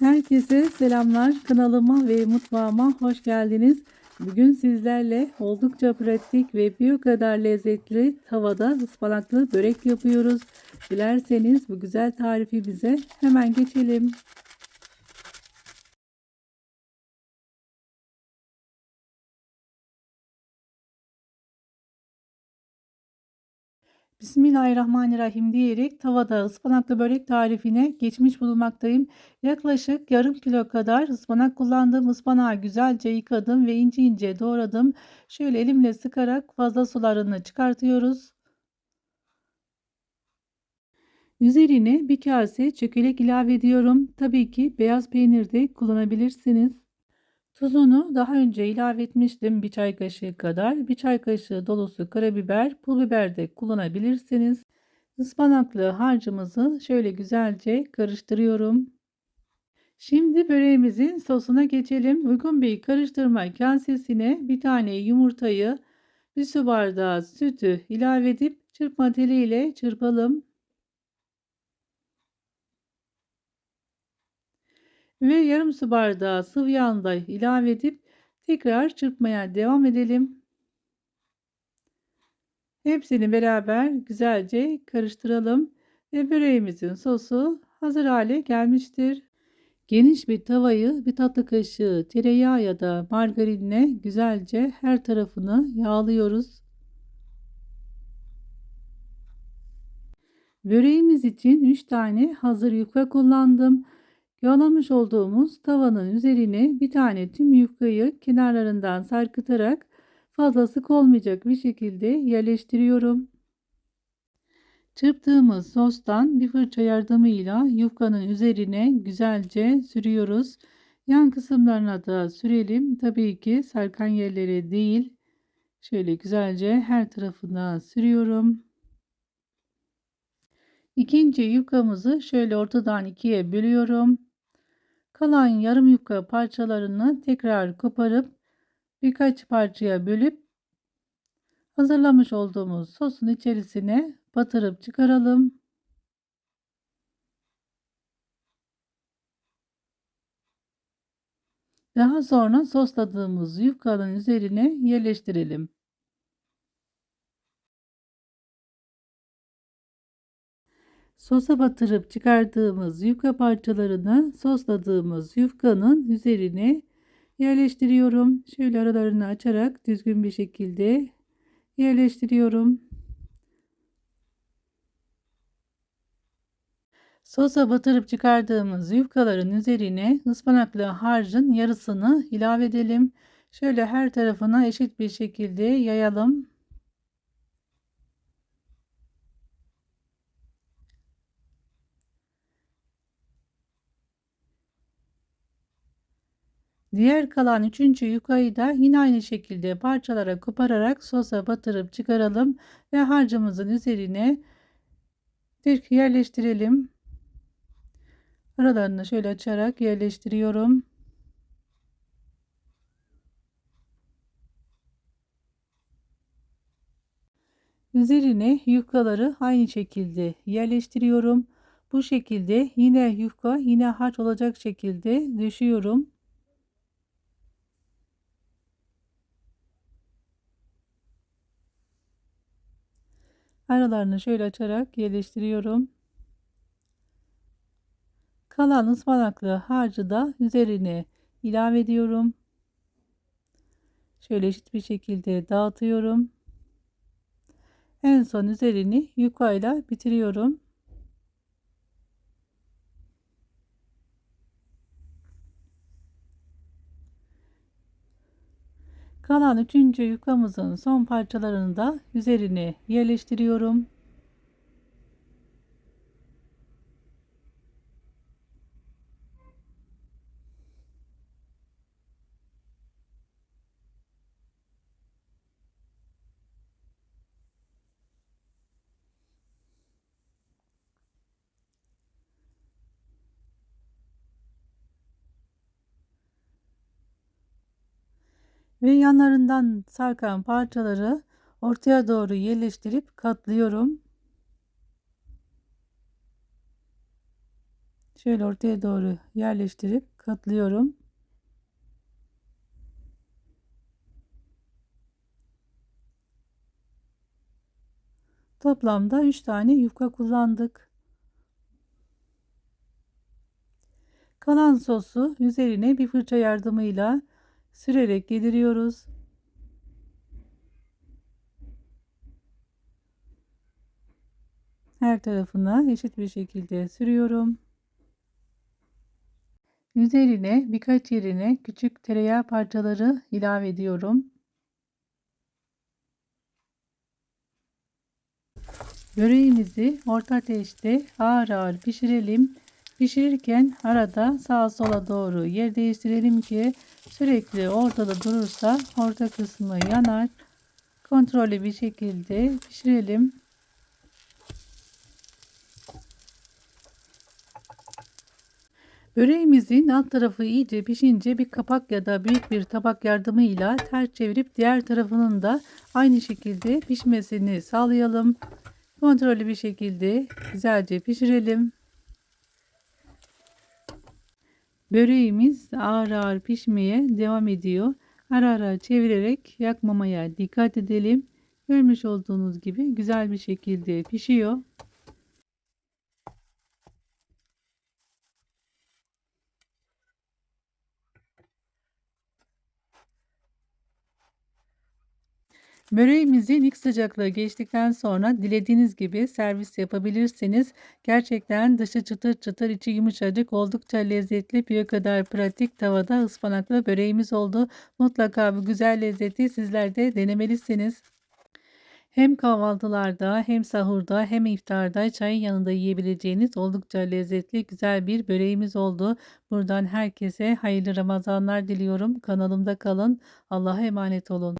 Herkese selamlar. Kanalıma ve mutfağıma hoş geldiniz. Bugün sizlerle oldukça pratik ve bir kadar lezzetli tavada ıspanaklı börek yapıyoruz. Dilerseniz bu güzel tarifi bize hemen geçelim. Bismillahirrahmanirrahim diyerek tavada ıspanaklı börek tarifine geçmiş bulunmaktayım. Yaklaşık yarım kilo kadar ıspanak kullandım. Ispanağı güzelce yıkadım ve ince ince doğradım. Şöyle elimle sıkarak fazla sularını çıkartıyoruz. Üzerine bir kase çökelek ilave ediyorum. Tabii ki beyaz peynir de kullanabilirsiniz. Tuzunu daha önce ilave etmiştim bir çay kaşığı kadar. Bir çay kaşığı dolusu karabiber, pul biber de kullanabilirsiniz. Ispanaklı harcımızı şöyle güzelce karıştırıyorum. Şimdi böreğimizin sosuna geçelim. Uygun bir karıştırma kasesine bir tane yumurtayı, bir su bardağı sütü ilave edip çırpma teliyle çırpalım. Ve yarım su bardağı sıvı yağını da ilave edip tekrar çırpmaya devam edelim. Hepsini beraber güzelce karıştıralım ve böreğimizin sosu hazır hale gelmiştir. Geniş bir tavayı bir tatlı kaşığı tereyağı ya da margarinle güzelce her tarafını yağlıyoruz. Böreğimiz için 3 tane hazır yufka kullandım. Yağlamış olduğumuz tavanın üzerine bir tane tüm yufkayı kenarlarından sarkıtarak fazla sık olmayacak bir şekilde yerleştiriyorum. Çırptığımız sostan bir fırça yardımıyla yufkanın üzerine güzelce sürüyoruz. Yan kısımlarına da sürelim. Tabii ki sarkan yerlere değil. Şöyle güzelce her tarafına sürüyorum. İkinci yufkamızı şöyle ortadan ikiye bölüyorum. Kalan yarım yufka parçalarını tekrar koparıp birkaç parçaya bölüp hazırlamış olduğumuz sosun içerisine batırıp çıkaralım. Daha sonra sosladığımız yufkanın üzerine yerleştirelim. Sosa batırıp çıkardığımız yufka parçalarını sosladığımız yufkanın üzerine yerleştiriyorum. Şöyle aralarını açarak düzgün bir şekilde yerleştiriyorum. Sosa batırıp çıkardığımız yufkaların üzerine ıspanaklı harcın yarısını ilave edelim. Şöyle her tarafına eşit bir şekilde yayalım. Diğer kalan üçüncü yukayı da yine aynı şekilde parçalara kopararak sosa batırıp çıkaralım ve harcımızın üzerine dirk yerleştirelim. Aralarını şöyle açarak yerleştiriyorum. Üzerine yufkaları aynı şekilde yerleştiriyorum. Bu şekilde yine yufka yine harç olacak şekilde düşüyorum. Aralarını şöyle açarak yerleştiriyorum. Kalan ıspanaklı harcı da üzerine ilave ediyorum. Şöyle eşit bir şekilde dağıtıyorum. En son üzerini yukayla bitiriyorum. Kalan üçüncü yukamızın son parçalarını da üzerine yerleştiriyorum. Ve yanlarından sarkan parçaları ortaya doğru yerleştirip katlıyorum. Şöyle ortaya doğru yerleştirip katlıyorum. Toplamda 3 tane yufka kullandık. Kalan sosu üzerine bir fırça yardımıyla sürerek yediriyoruz. Her tarafına eşit bir şekilde sürüyorum. Üzerine birkaç yerine küçük tereyağı parçaları ilave ediyorum. Böreğimizi orta ateşte ağır ağır pişirelim. Pişirirken arada sağa sola doğru yer değiştirelim ki sürekli ortada durursa orta kısmı yanar. Kontrollü bir şekilde pişirelim. Böreğimizin alt tarafı iyice pişince bir kapak ya da büyük bir tabak yardımıyla ters çevirip diğer tarafının da aynı şekilde pişmesini sağlayalım. Kontrollü bir şekilde güzelce pişirelim. Böreğimiz ağır ağır pişmeye devam ediyor. Ara ara çevirerek yakmamaya dikkat edelim. Görmüş olduğunuz gibi güzel bir şekilde pişiyor. Böreğimizin ilk sıcaklığı geçtikten sonra dilediğiniz gibi servis yapabilirsiniz. Gerçekten dışı çıtır çıtır içi yumuşacık oldukça lezzetli bir kadar pratik tavada ıspanaklı böreğimiz oldu. Mutlaka bu güzel lezzeti sizler de denemelisiniz. Hem kahvaltılarda hem sahurda hem iftarda çayın yanında yiyebileceğiniz oldukça lezzetli güzel bir böreğimiz oldu. Buradan herkese hayırlı Ramazanlar diliyorum. Kanalımda kalın. Allah'a emanet olun.